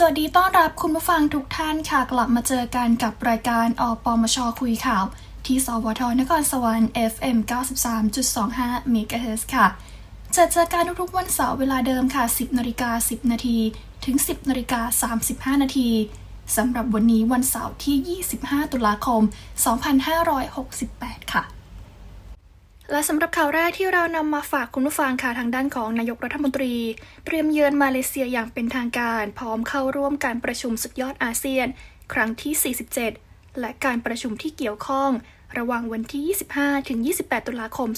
สวัสดีต้อนรับคุณผู้ฟังทุกท่านค่ะ กลับมาเจอกันกับรายการอปมชคุยข่าว ที่สวทนครสวรรค์ FM 93.25 MHz ค่ะ จะเจอกันทุกๆวันเสาร์เวลาเดิมค่ะ 10นาฬิกา10 นาทีถึง 10นาฬิกา35 นาทีสำหรับวันนี้วันเสาร์ที่ 25 ตุลาคม 2568 ค่ะ และสำหรับข่าวแรกที่เรานำมาฝากคุณผู้ฟังค่ะทางด้านของนายกรัฐมนตรี เตรียมเยือนมาเลเซียอย่างเป็นทางการ พร้อมเข้าร่วมการประชุมสุดยอดอาเซียน ครั้งที่ 47 และการประชุมที่เกี่ยวข้อง ระหว่างวันที่ 25 ถึง 28 ตุลาคม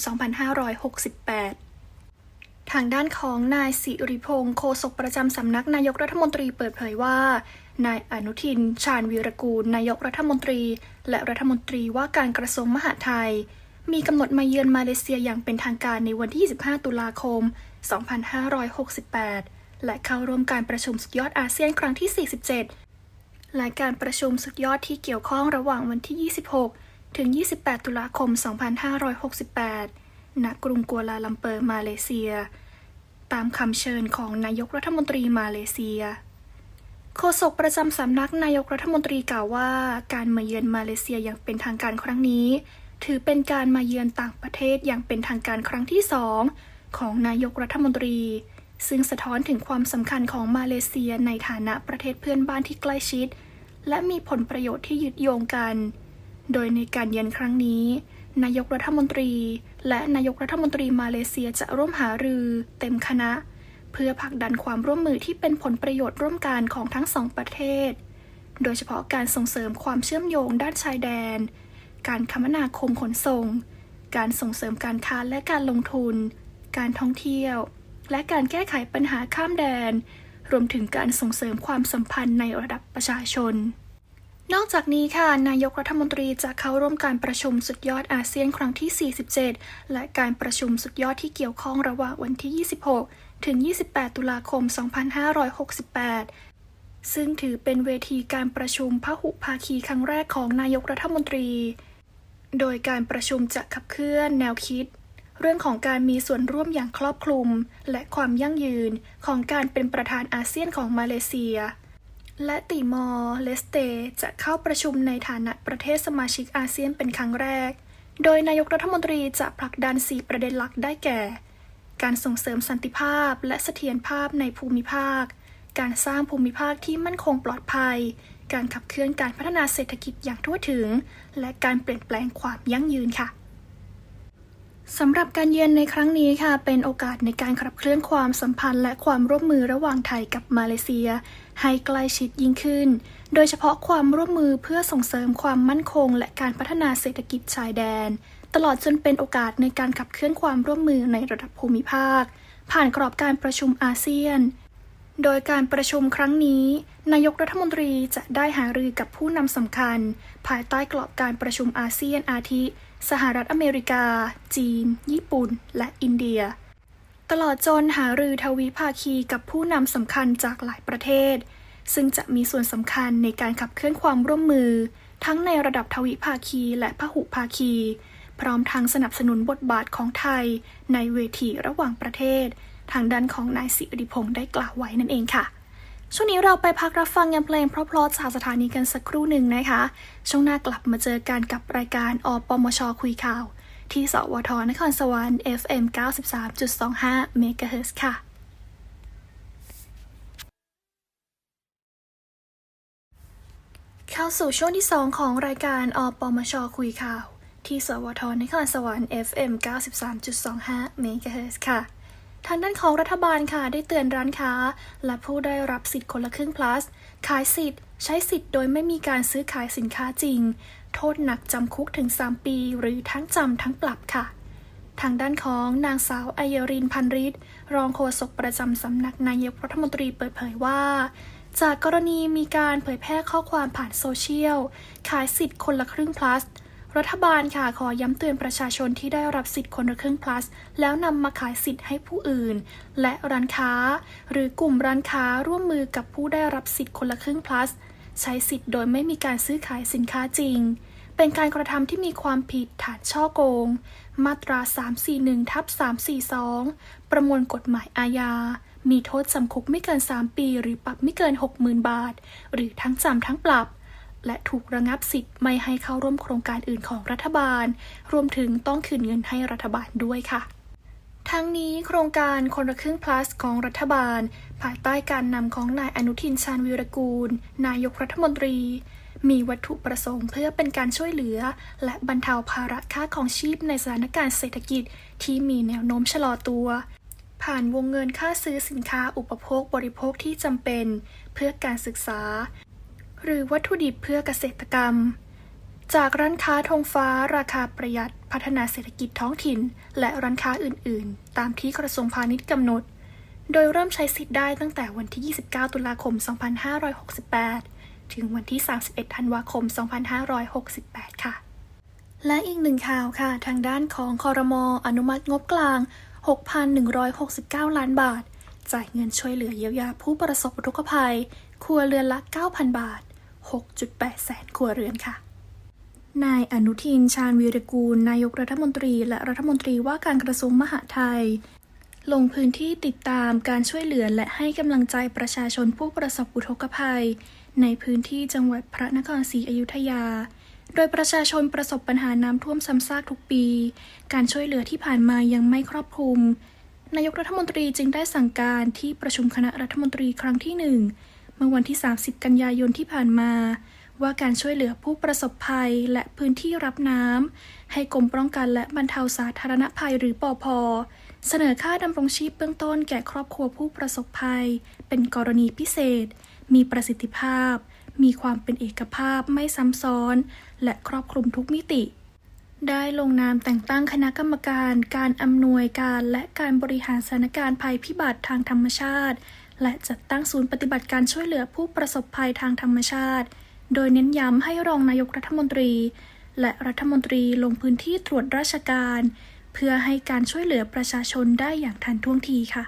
2568 ทางด้านของนายสิริพงศ์โฆษกประจำสำนักนายกรัฐมนตรีเปิดเผยว่านายอนุทิน ชาญวีรกูล นายกรัฐมนตรี และรัฐมนตรีว่าการกระทรวงมหาดไทย มีกำหนดมาเยือนมาเลเซียอย่างเป็นทางการในวันที่ 25 ตุลาคม 2568 และเข้าร่วมการประชุมสุดยอดอาเซียนครั้งที่ 47 และการประชุมสุดยอดที่เกี่ยวข้องระหว่างวันที่ 26 ถึง 28 ตุลาคม 2568 ณ กรุงกัวลาลัมเปอร์ มาเลเซีย ตามคำเชิญของนายกรัฐมนตรีมาเลเซียโฆษกประจำสำนักนายกรัฐมนตรีกล่าวว่า การมาเยือนมาเลเซียอย่างเป็นทางการครั้งนี้ ถือเป็นการมาเยือนต่างประเทศอย่างเป็นทางการครั้งที่สองของนายกรัฐมนตรี ซึ่งสะท้อนถึงความสำคัญของมาเลเซียในฐานะประเทศเพื่อนบ้านที่ใกล้ชิด และมีผลประโยชน์ที่ยึดโยงกัน โดยในการเยือนครั้งนี้ นายกรัฐมนตรี และนายกรัฐมนตรีมาเลเซียจะร่วมหารือเต็มคณะ เพื่อผลักดันความร่วมมือที่เป็นผลประโยชน์ร่วมกันของทั้งสองประเทศ โดยเฉพาะการส่งเสริมความเชื่อมโยงด้านชายแดน การคมนาคมขนส่ง การส่งเสริมการค้าและการลงทุน การท่องเที่ยว และการแก้ไขปัญหาข้ามแดน รวมถึงการส่งเสริมความสัมพันธ์ในระดับประชาชน นอกจากนี้ค่ะ นายกรัฐมนตรีจะเข้าร่วมการประชุมสุดยอดอาเซียนครั้งที่ 47 และการประชุมสุดยอดที่เกี่ยวข้องระหว่างวันที่ 26 ถึง 28 ตุลาคม 2568ซึ่งถือเป็นเวทีการประชุมพหุภาคีครั้งแรกของนายกรัฐมนตรี โดยการประชุมจะขับเคลื่อนแนวคิด เรื่องของการมีส่วนร่วมอย่างครอบคลุม และความยั่งยืนของการเป็นประธานอาเซียนของมาเลเซีย และติมอร์เลสเตจะเข้าประชุมในฐานะประเทศสมาชิกอาเซียนเป็นครั้งแรก โดยนายกรัฐมนตรีจะผลักดัน 4 ประเด็นหลักได้แก่ การส่งเสริมสันติภาพและเสถียรภาพในภูมิภาค การสร้างภูมิภาคที่มั่นคงปลอดภัย การขับเคลื่อนการพัฒนาเศรษฐกิจอย่างทั่วถึง และการเปลี่ยนแปลงความยั่งยืนค่ะสำหรับการเยือนในครั้งนี้ค่ะ เป็นโอกาสในการขับเคลื่อนความสัมพันธ์ และความร่วมมือระหว่างไทยกับมาเลเซีย ให้ใกล้ชิดยิ่งขึ้น โดยเฉพาะความร่วมมือเพื่อส่งเสริมความมั่นคง และการพัฒนาเศรษฐกิจชายแดน ตลอดจนเป็นโอกาสในการขับเคลื่อนความร่วมมือในระดับภูมิภาค ผ่านกรอบการประชุมอาเซียน โดยการประชุมครั้งนี้ นายกรัฐมนตรีจะได้หารือกับผู้นำสำคัญ ภายใต้กรอบการประชุมอาเซียนอาทิ สหรัฐอเมริกา จีน ญี่ปุ่น และอินเดีย ตลอดจนหารือทวิภาคีกับผู้นำสำคัญจากหลายประเทศ ซึ่งจะมีส่วนสำคัญในการขับเคลื่อนความร่วมมือ ทั้งในระดับทวิภาคีและพหุภาคี พร้อมทั้งสนับสนุนบทบาทของไทย ในเวทีระหว่างประเทศ ทางด้านของนายสิริพงศ์ได้กล่าวไว้นั่นเองค่ะ ช่วงนี้เราไปพักรับฟังงานเพลงเพราะๆจากสถานีกันสักครู่หนึ่งนะคะ ช่วงหน้ากลับมาเจอกันกับรายการอปมชคุยข่าว ที่สวทนครสวรรค์ FM 93.25 MHz ค่ะเข้าสู่ช่วงที่ 2 ของรายการอปมชคุยข่าว ที่สวทนครสวรรค์ FM 93.25 MHz ค่ะ ทางด้านของรัฐบาลค่ะได้เตือนร้านค้า และผู้ได้รับสิทธิ์คนละครึ่ง plus ขายสิทธิ์ ใช้สิทธิ์โดยไม่มีการซื้อขายสินค้าจริง โทษหนักจำคุกถึง 3 ปี หรือทั้งจำทั้งปรับค่ะ ทางด้านของนางสาวไอัยรินพันริศรองโฆษกประจำสำนักนายกรัฐมนตรีเปิดเผยว่า จากกรณีมีการเผยแพร่ข้อความผ่านโซเชียล ขายสิทธิ์คนละครึ่ง plus รัฐบาลค่ะขอย้ำเตือนประชาชนที่ได้รับสิทธิ์คนละครึ่ง plus แล้วนำมาขายสิทธิ์ให้ผู้อื่น และร้านค้า หรือกลุ่มร้านค้าร่วมมือกับผู้ได้รับสิทธิ์คนละครึ่ง plus ใช้สิทธิ์โดยไม่มีการซื้อขายสินค้าจริง เป็นการกระทำที่มีความผิดฐานช่อโกง มาตรา 341ทับ342 ประมวลกฎหมายอาญา มีโทษจำคุกไม่เกิน 3 ปี หรือปรับไม่เกิน 60,000 บาท หรือทั้งจำทั้งปรับ และถูกระงับสิทธิ์ไม่ให้เข้าร่วมโครงการอื่นของรัฐบาล รวมถึงต้องคืนเงินให้รัฐบาลด้วยค่ะ ทั้งนี้โครงการคนละครึ่ง plus ของรัฐบาล ภายใต้การนำของนายอนุทินชาญวีรกูล นายกรัฐมนตรี มีวัตถุประสงค์เพื่อเป็นการช่วยเหลือ และบรรเทาภาระค่าของชีพในสถานการณ์เศรษฐกิจที่มีแนวโน้มชะลอตัวผ่านวงเงินค่าซื้อสินค้าอุปโภคบริโภคที่จำเป็น เพื่อการศึกษา หรือวัตถุดิบเพื่อเกษตรกรรม จากร้านค้าธงฟ้าราคาประหยัดพัฒนาเศรษฐกิจท้องถิ่น และร้านค้าอื่น ๆ ตามที่กระทรวงพาณิชย์กำหนด โดยเริ่มใช้สิทธิ์ได้ตั้งแต่วันที่ 29 ตุลาคม 2568 ถึงวันที่ 31 ธันวาคม 2568 ค่ะ และอีกหนึ่งข่าวค่ะ ทางด้านของคอรมออนุมัติงบกลาง 6,169 ล้านบาทจ่ายเงินช่วยเหลือเยียวยาผู้ประสบอุทกภัย ครัวเรือนละ 9,000 บาท 6.8 แสนครัวเรือนค่ะ นายอนุทิน ชาญวีรกูล นายกรัฐมนตรีและรัฐมนตรีว่าการกระทรวงมหาดไทย ลงพื้นที่ติดตามการช่วยเหลือและให้กำลังใจประชาชนผู้ประสบอุทกภัย ในพื้นที่จังหวัดพระนครศรีอยุธยาโดยประชาชนประสบปัญหาน้ำท่วมซ้ำซากทุกปี การช่วยเหลือที่ผ่านมายังไม่ครอบคลุม นายกรัฐมนตรีจึงได้สั่งการที่ประชุมคณะรัฐมนตรีครั้งที่หนึ่ง มื่อวันที่ 30 กันยายนที่ผ่านมา ว่าการช่วยเหลือผู้ประสบภัยและพื้นที่รับน้ำให้กรมป้องกันและบรรเทาสาธารณภัยหรือปอพเสนอค่าดำรงชีพเบื้องต้นแก่ครอบครัวผู้ประสบภัย เป็นกรณีพิเศษ มีประสิทธิภาพ มีความเป็นเอกภาพไม่ซ้ำซ้อน และครอบคลุมทุกมิติ ได้ลงนามแต่งตั้งคณะกรรมการ การอำนวยการและการบริหารสถานการณ์ภัยพิบัติทางธรรมชาติ และจัดตั้งศูนย์ปฏิบัติการช่วยเหลือผู้ประสบภัยทางธรรมชาติ โดยเน้นย้ำให้รองนายกรัฐมนตรี และรัฐมนตรีลงพื้นที่ตรวจราชการ เพื่อให้การช่วยเหลือประชาชนได้อย่างทันท่วงทีค่ะ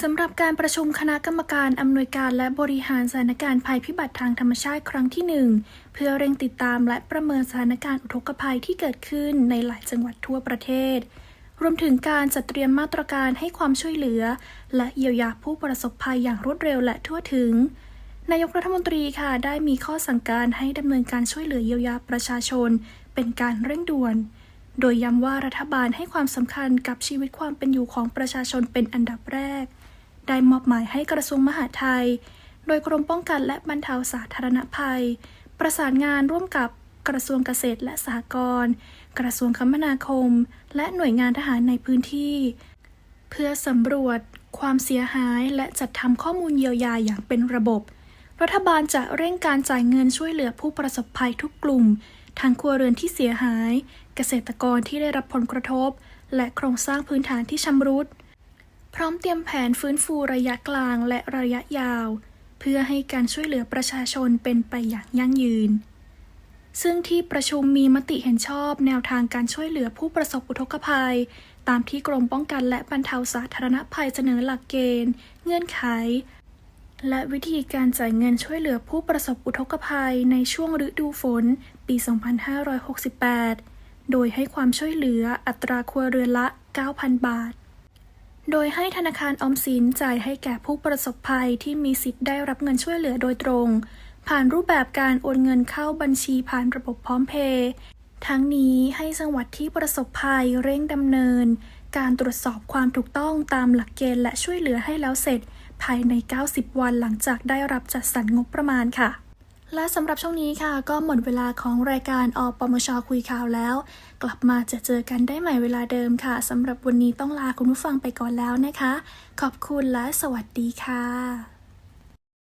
สำหรับการประชุมคณะกรรมการอำนวยการและบริหารสถานการณ์ภัยพิบัติทางธรรมชาติครั้งที่หนึ่งเพื่อเร่งติดตามและประเมินสถานการณ์อุทกภัยที่เกิดขึ้นในหลายจังหวัดทั่วประเทศ รวมถึงการจัดเตรียมมาตรการให้ความช่วยเหลือ และเยียวยาผู้ประสบภัยอย่างรวดเร็วและทั่วถึง นายกรัฐมนตรีค่ะได้มีข้อสั่งการให้ดำเนินการช่วยเหลือเยียวยาประชาชน เป็นการเร่งด่วน โดยย้ำว่ารัฐบาลให้ความสำคัญกับชีวิตความเป็นอยู่ของประชาชนเป็นอันดับแรก ได้มอบหมายให้กระทรวงมหาดไทย โดยกรมป้องกันและบรรเทาสาธารณภัย ประสานงานร่วมกับ กระทรวงเกษตรและสหกรณ์ กระทรวงคมนาคม และหน่วยงานทหารในพื้นที่ เพื่อสำรวจ ความเสียหายและจัดทำข้อมูลเยียวยาอย่างเป็นระบบ รัฐบาลจะเร่งการจ่ายเงินช่วยเหลือผู้ประสบภัยทุกกลุ่ม ทั้งครัวเรือนที่เสียหาย เกษตรกรที่ได้รับผลกระทบ และโครงสร้างพื้นฐานที่ชำรุด พร้อมเตรียมแผนฟื้นฟูระยะกลางและระยะยาวเพื่อให้การช่วยเหลือประชาชนเป็นไปอย่างยั่งยืน ซึ่งที่ประชุมมีมติเห็นชอบแนวทางการช่วยเหลือผู้ประสบอุทกภัย ตามที่กรมป้องกันและบรรเทาสาธารณภัยเสนอหลักเกณฑ์ เงื่อนไข และวิธีการจ่ายเงินช่วยเหลือผู้ประสบอุทกภัยในช่วงฤดูฝน ปี 2568 โดยให้ความช่วยเหลืออัตราครัวเรือนละ 9,000 บาท โดยให้ธนาคารออมสินจ่ายให้แก่ผู้ประสบภัยที่มีสิทธิ์ได้รับเงินช่วยเหลือโดยตรง ผ่านรูปแบบการโอนเงินเข้าบัญชีผ่านระบบพร้อมเพย์ทั้งนี้ให้จังหวัดที่ประสบภัยเร่งดำเนิน การตรวจสอบความถูกต้องตามหลักเกณฑ์และช่วยเหลือให้แล้วเสร็จ ภายใน 90 วันหลังจากได้รับจัดสรรงบประมาณค่ะ และสำหรับช่วงนี้ค่ะ ก็หมดเวลาของรายการอปมชคุยข่าวแล้ว กลับมาจะเจอกันได้ใหม่เวลาเดิมค่ะสำหรับวันนี้ต้องลาคุณผู้ฟังไปก่อนแล้วนะคะ ขอบคุณและสวัสดีค่ะ